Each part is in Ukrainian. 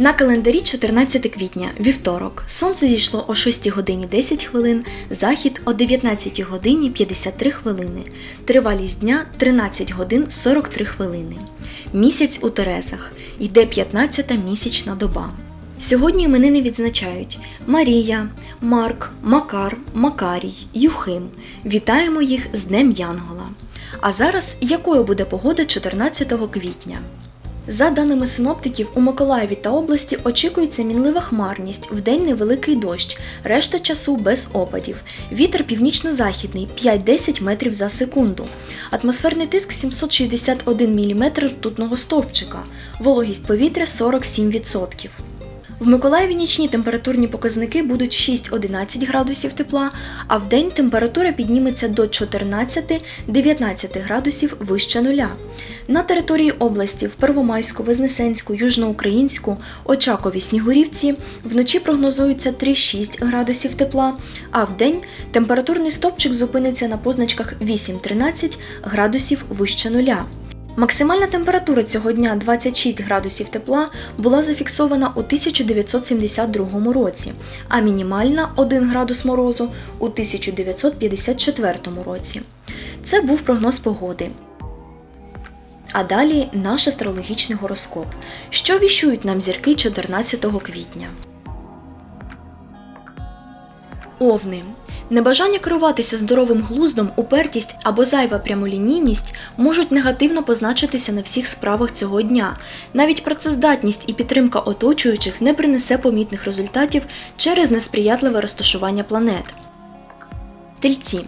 На календарі 14 квітня, вівторок. Сонце зійшло о 6 годині 10 хвилин, захід о 19 годині 53 хвилини. Тривалість дня 13 годин 43 хвилини. Місяць у Терезах. Йде 15-та місячна доба. Сьогодні іменини відзначають Марія, Марк, Макар, Макарій, Юхим. Вітаємо їх з Днем Янгола. А зараз якою буде погода 14 квітня? За даними синоптиків, у Миколаєві та області очікується мінлива хмарність, вдень невеликий дощ, решта часу без опадів. Вітер північно-західний 5-10 метрів за секунду. Атмосферний тиск 761 мм ртутного стовпчика. Вологість повітря 47%. В Миколаєві нічні температурні показники будуть 6-11 градусів тепла, а в день температура підніметься до 14-19 градусів вище нуля. На території області в Первомайську, Вознесенську, Южноукраїнську, Очакові, Снігурівці вночі прогнозується 3-6 градусів тепла, а в день температурний стопчик зупиниться на позначках 8-13 градусів вище нуля. Максимальна температура цього дня 26 градусів тепла була зафіксована у 1972 році, а мінімальна 1 градус морозу у 1954 році. Це був прогноз погоди. А далі наш астрологічний гороскоп. Що віщують нам зірки 14 квітня? Овни. Небажання керуватися здоровим глуздом, упертість або зайва прямолінійність можуть негативно позначитися на всіх справах цього дня. Навіть працездатність і підтримка оточуючих не принесе помітних результатів через несприятливе розташування планет. Тельці.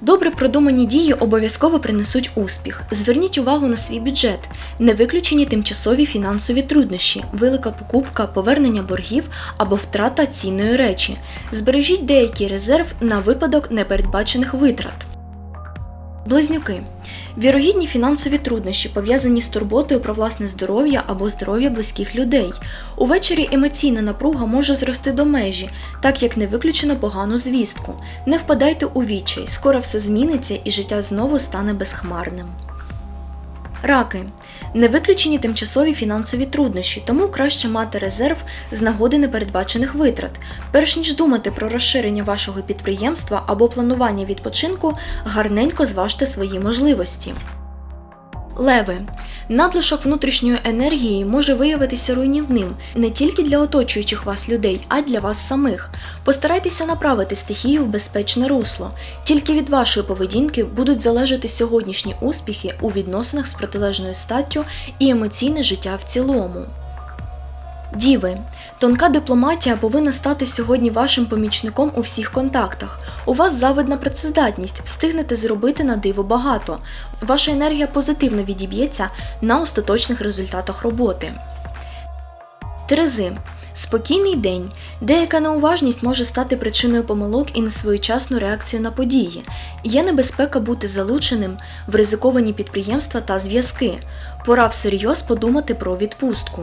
Добре продумані дії обов'язково принесуть успіх. Зверніть увагу на свій бюджет, не виключені тимчасові фінансові труднощі, велика покупка, повернення боргів або втрата цінної речі. Збережіть деякий резерв на випадок непередбачених витрат. Близнюки. Вірогідні фінансові труднощі пов'язані з турботою про власне здоров'я або здоров'я близьких людей. Увечері емоційна напруга може зрости до межі, так як не виключено погану звістку. Не впадайте у відчай, скоро все зміниться і життя знову стане безхмарним. Раки. Не виключені тимчасові фінансові труднощі, тому краще мати резерв з нагоди непередбачених витрат. Перш ніж думати про розширення вашого підприємства або планування відпочинку, гарненько зважте свої можливості. Леви. Надлишок внутрішньої енергії може виявитися руйнівним не тільки для оточуючих вас людей, а й для вас самих. Постарайтеся направити стихію в безпечне русло. Тільки від вашої поведінки будуть залежати сьогоднішні успіхи у відносинах з протилежною статтю і емоційне життя в цілому. Діви, тонка дипломатія повинна стати сьогодні вашим помічником у всіх контактах. У вас завидна працездатність, встигнете зробити на диво багато. Ваша енергія позитивно відіб'ється на остаточних результатах роботи. Терези. Спокійний день. Деяка неуважність може стати причиною помилок і несвоєчасну реакцію на події. Є небезпека бути залученим в ризиковані підприємства та зв'язки. Пора всерйоз подумати про відпустку.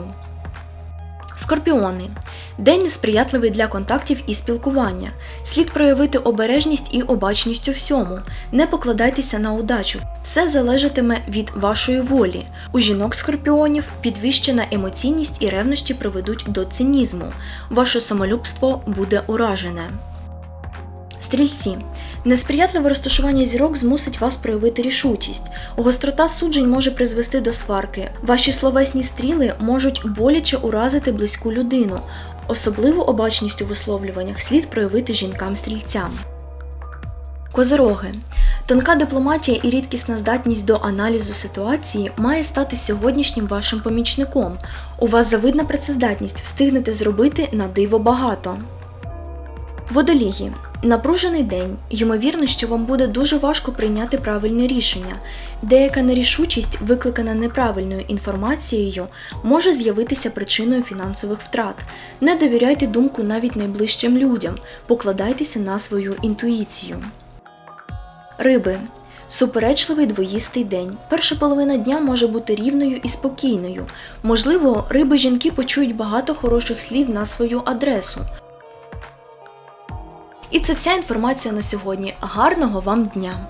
Скорпіони. День несприятливий для контактів і спілкування. Слід проявити обережність і обачність у всьому. Не покладайтеся на удачу. Все залежатиме від вашої волі. У жінок скорпіонів підвищена емоційність і ревнощі приведуть до цинізму. Ваше самолюбство буде уражене. Стрільці. Несприятливе розташування зірок змусить вас проявити рішучість. Гострота суджень може призвести до сварки. Ваші словесні стріли можуть боляче уразити близьку людину. Особливу обачність у висловлюваннях слід проявити жінкам-стрільцям. Козироги. Тонка дипломатія і рідкісна здатність до аналізу ситуації має стати сьогоднішнім вашим помічником. У вас завидна працездатність, встигнете зробити на диво багато. Водолії. Напружений день. Ймовірно, що вам буде дуже важко прийняти правильне рішення. Деяка нерішучість, викликана неправильною інформацією, може з'явитися причиною фінансових втрат. Не довіряйте думку навіть найближчим людям, покладайтеся на свою інтуїцію. Риби. Суперечливий двоїстий день. Перша половина дня може бути рівною і спокійною. Можливо, риби жінки почують багато хороших слів на свою адресу. І це вся інформація на сьогодні. Гарного вам дня!